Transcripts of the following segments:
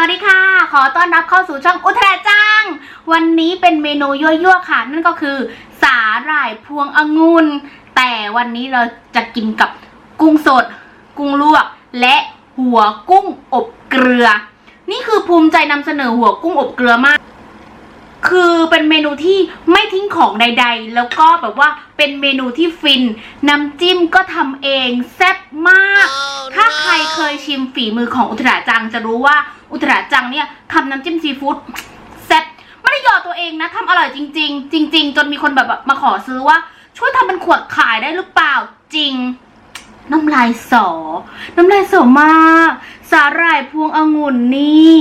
วัสดีค่ะ ขอต้อนรับเข้าสู่ช่องอุทราจัง วันนี้เป็นเมนูยั่วๆค่ะ นั่นก็คือสาหร่ายพวงองุ่นแต่วันนี้เราจะกินกับกุ้งสด กุ้งลวก และหัวกุ้งอบเกลือ นี่คือภูมิใจนำเสนอหัวกุ้งอบเกลือมาก คือเป็นเมนูที่ไม่ทิ้งของใด ๆ แล้วก็แบบว่าเป็นเมนูที่ฟิน น้ำจิ้มก็ทำเองแซ่บมากถ้าใครเคยชิมฝีมือของอุตราจังจะรู้ว่า อุตราจังเนี่ยทำน้ำจิ้มซีฟู้ดแซ่บไม่ได้หยอดตัวเองนะทำอร่อยจริง ๆ จริง ๆ จนมีคนแบบมาขอซื้อว่า ช่วยทำเป็นขวดขายได้หรือเปล่าจริง น้ำลายสอ น้ำลายสอมากสาหร่ายพวงองุ่นนี่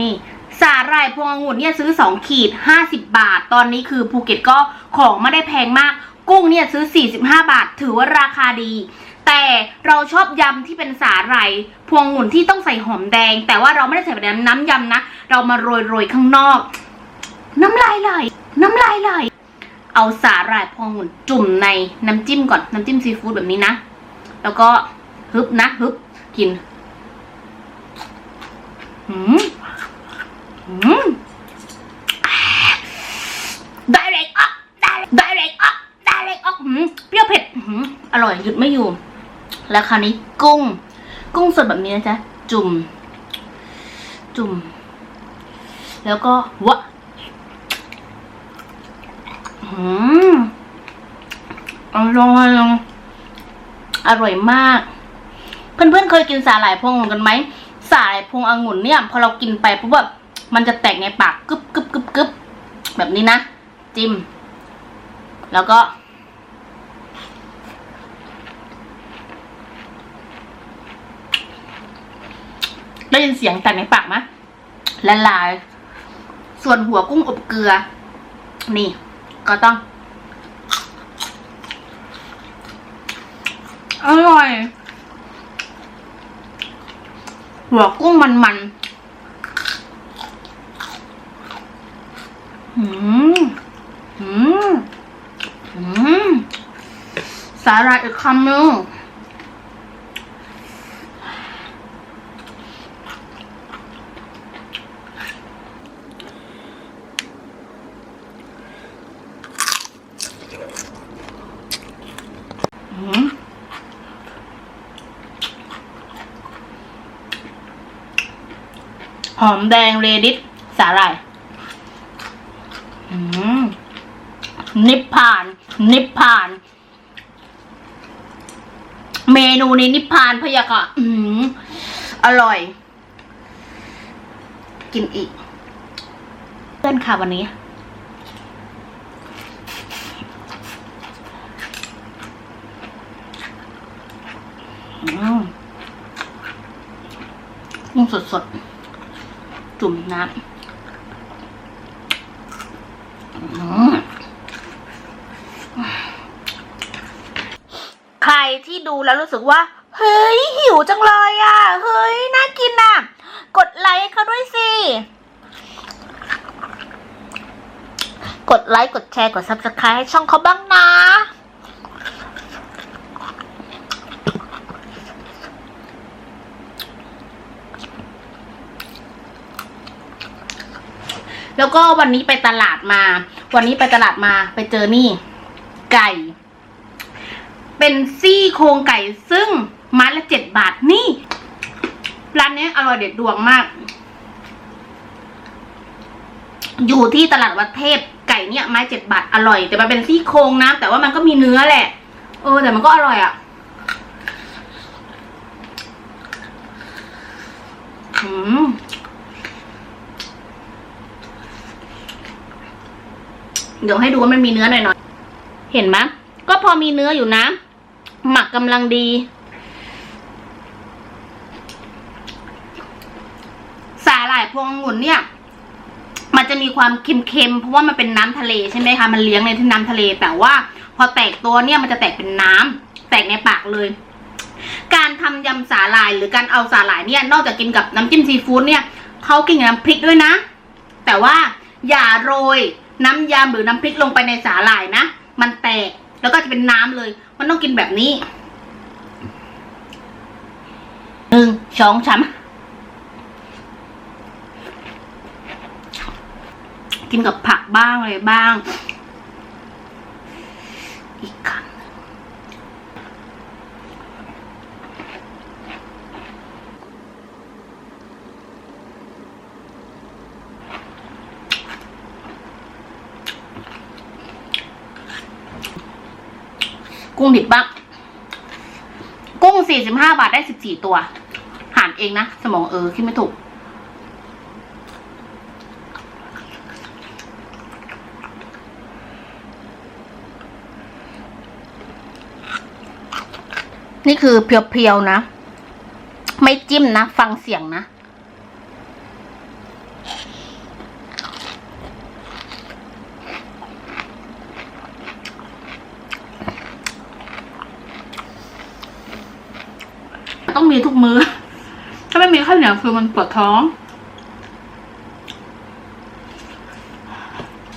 นี่สาหร่ายพวงองุ่นเนี่ยซื้อ 2 ขีด 50 บาท ตอนนี้คือภูเก็ตก็ของไม่ได้แพงมาก กุ้งเนี่ยซื้อ 45 บาท ถือว่าราคาดี แต่เราชอบยำที่เป็นสาหร่ายพวงองุ่นที่ต้องใส่หอมแดง แต่ว่าเราไม่ได้ใส่แบบน้ำยำนะ เรามาโรยโรยๆข้างนอก น้ำลายไหลน้ำลายไหลเอาสาหร่ายพวงองุ่นจุ่มในน้ำจิ้มก่อนน้ำจิ้มซีฟู้ดแบบนี้นะ แล้วก็ฮึบนะฮึบกินหืมอืมได้เลยอะได้ได้เลยอะได้เลยอะหืมเปรี้ยวเผ็ดหืมอร่อยหยุดไม่อยู่ แล้วคราวนี้กุ้ง กุ้งสดแบบนี้นะจ๊ะ จุ่ม จุ่ม แล้วก็วะหืมอร่อยอร่อยมาก เพื่อนๆเคยกินสาหร่ายพวงองุ่นกันไหมสาหร่ายพวงองุ่นเนี่ย พอเรากินไปปุ๊บแบบมันจะแตกในปากกึบกึบกึบกึบแบบนี้นะ จิ้ม แล้วก็ ได้ยินเสียงแตกในปากไหมละลาย ส่วนหัวกุ้งอบเกลือ นี่ ก็ต้อง อร่อย หัวกุ้งมันมันหืมหืมหืมสาหร่ายอีกคำนึง หอมแดงเรดิสสาหร่ายนิพพาน นิพพาน เมนูนี้นิพพานพะยะค่ะอืมอร่อย กินอีก เพื่อนค่ะวันนี้ อืมกุ้งสดๆ จุ่มน้ำใครที่ดูแล้วรู้สึกว่า เฮ้ย หิวจังเลยอะ เฮ้ย น่ากินอะ กดไลค์เขาด้วยสิ กดไลค์ กดแชร์ กด subscribe ให้ช่องเขาบ้างนะ แล้วก็วันนี้ไปตลาดมา วันนี้ไปตลาดมาไปเจอนี่ ไก่ เป็นซี่โครงไก่ซึ่งไม้ละเจ็ดบาทนี่ร้านนี้อร่อยเด็ดดวงมาก อยู่ที่ตลาดวัดเทพไก่เนี่ยไม้เจ็ดบาทอร่อยแต่มันเป็นซี่โครงนะแต่ว่ามันก็มีเนื้อแหละ เออ แต่มันก็อร่อยอะ่ะอืม เดี๋ยวให้ดูว่ามันมีเนื้อหน่อยๆ เห็นไหมก็พอมีเนื้ออยู่นะ หมักกำลังดี สาหร่ายพวงองุ่นเนี่ย มันจะมีความเค็มๆ เพราะว่ามันเป็นน้ำทะเลใช่ไหมคะ มันเลี้ยงในที่น้ำทะเล แต่ว่าพอแตกตัวเนี่ยมันจะแตกเป็นน้ำแตกในปากเลย การทำยำสาหร่ายหรือการเอาสาหร่ายเนี่ย นอกจากกินกับน้ำจิ้มซีฟู้ดเนี่ยเขากินกับน้ำพริกด้วยนะ แต่ว่าอย่าโรย น้ำยำหรือน้ำพริกลงไปในสาหร่ายนะ มันแตกแล้วก็จะเป็นน้ำเลย มันต้องกินแบบนี้หนึ่งสองสามกินกับผักบ้างอะไรบ้าง อีกครั้ง กุ้งดิบบ้างกุ้งสี่สิบห้าบาทได้สิบสี่ตัว หารเองนะ สมองเออคิดไม่ถูก นี่คือเพียวๆนะ ไม่จิ้มนะ ฟังเสียงนะ ต้องมีทุกมือ้อ ถ้าไม่มีข้าวเหนียวคือมันปวดท้อง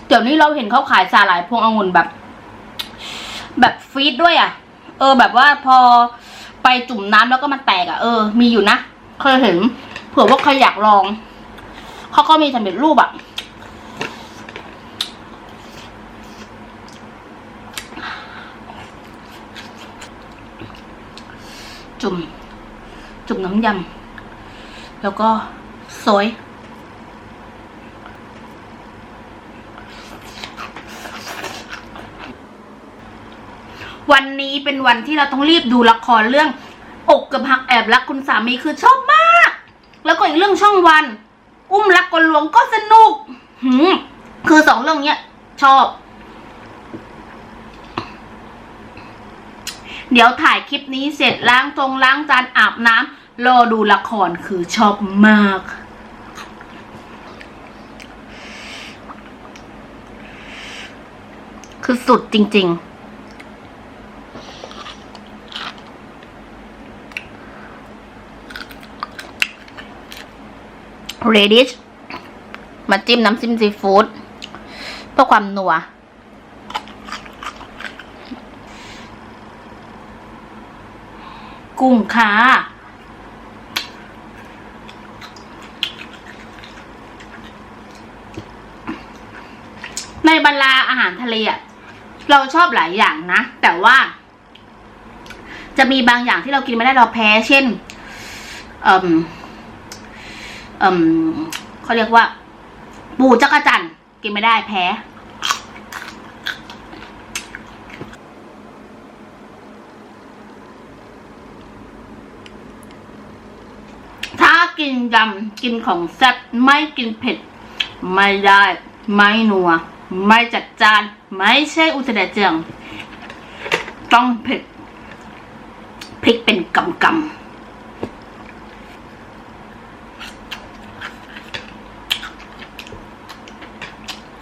เดี๋ยวนี้เราเห็นเขาขายสาหร่ายพวงองุ่นแบบ แบบฟีดด้วยอะ เออ แบบว่าพอไปจุ่มน้ำแล้วก็มันแตกอะเออ มีอยู่นะ เคยเห็น เผื่อว่าใครอยากลอง เขาก็มีสำเร็จรูปอะจุ่ม จุ่มน้ำยำ แล้วก็โซยวันนี้เป็นวันที่เราต้องรีบดูละครเรื่อง อกกับหักแอบรักคุณสามีคือชอบมาก แล้วก็อีกเรื่องช่องวัน อุ้มรักกลลวงก็สนุกหืมคือสองเรื่องเนี้ยชอบ เดี๋ยวถ่ายคลิปนี้เสร็จล้างตรงล้างจานอาบน้ำ รอดูละครคือชอบมาก คือสุดจริงๆเรดิชมาจิ้มน้ำจิ้มซีฟู้ดเพื่อความนัว กุ้งค่ะ ในบรรดาอาหารทะเลอะเราชอบหลายอย่างนะ แต่ว่า จะมีบางอย่างที่เรากินไม่ได้เราแพ้ เช่นเอ่มเอ่มเขาเรียกว่า ปูจักรจันกินไม่ได้แพ้ถ้ากินยำกินของแซ่บไม่กินเผ็ด ไม่ได้ ไม่นัว ไม่จัดจาน ไม่ใช่อุตสดเจียง ต้องเผ็ดพริกเป็นกำกำ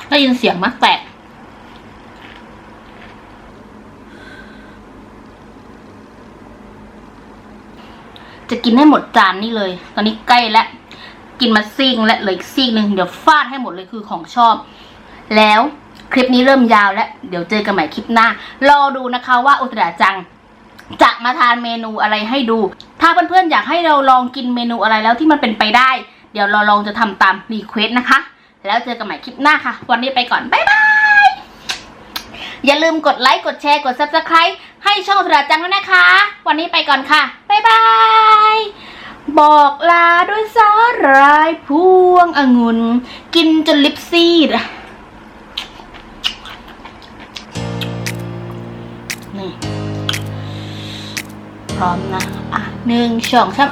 ได้ยินเสียงมะแตก จะกินให้หมดจานนี่เลย ตอนนี้ใกล้แล้ว กินมาซีกและเหลืออีกซีกหนึ่งเดี๋ยวฟาดให้หมดเลยคือของชอบ แล้วคลิปนี้เริ่มยาวแล้ว เดี๋ยวเจอกันใหม่คลิปหน้า รอดูนะคะว่าอุตราจังจะมาทานเมนูอะไรให้ดู ถ้าเพื่อนๆอยากให้เราลองกินเมนูอะไรแล้วที่มันเป็นไปได้ เดี๋ยวเราลองจะทำตามรีเควสนะคะ แล้วเจอกันใหม่คลิปหน้าค่ะ วันนี้ไปก่อน บ๊ายบาย อย่าลืมกดไลค์กดแชร์กด subscribe ให้ช่องอุตราจังด้วยนะคะ วันนี้ไปก่อนค่ะ บ๊ายบาย บอกลาด้วยสาหร่ายพวงองุ่นกินจนลิปซีด พร้อมนะ อะหนึ่งสองสาม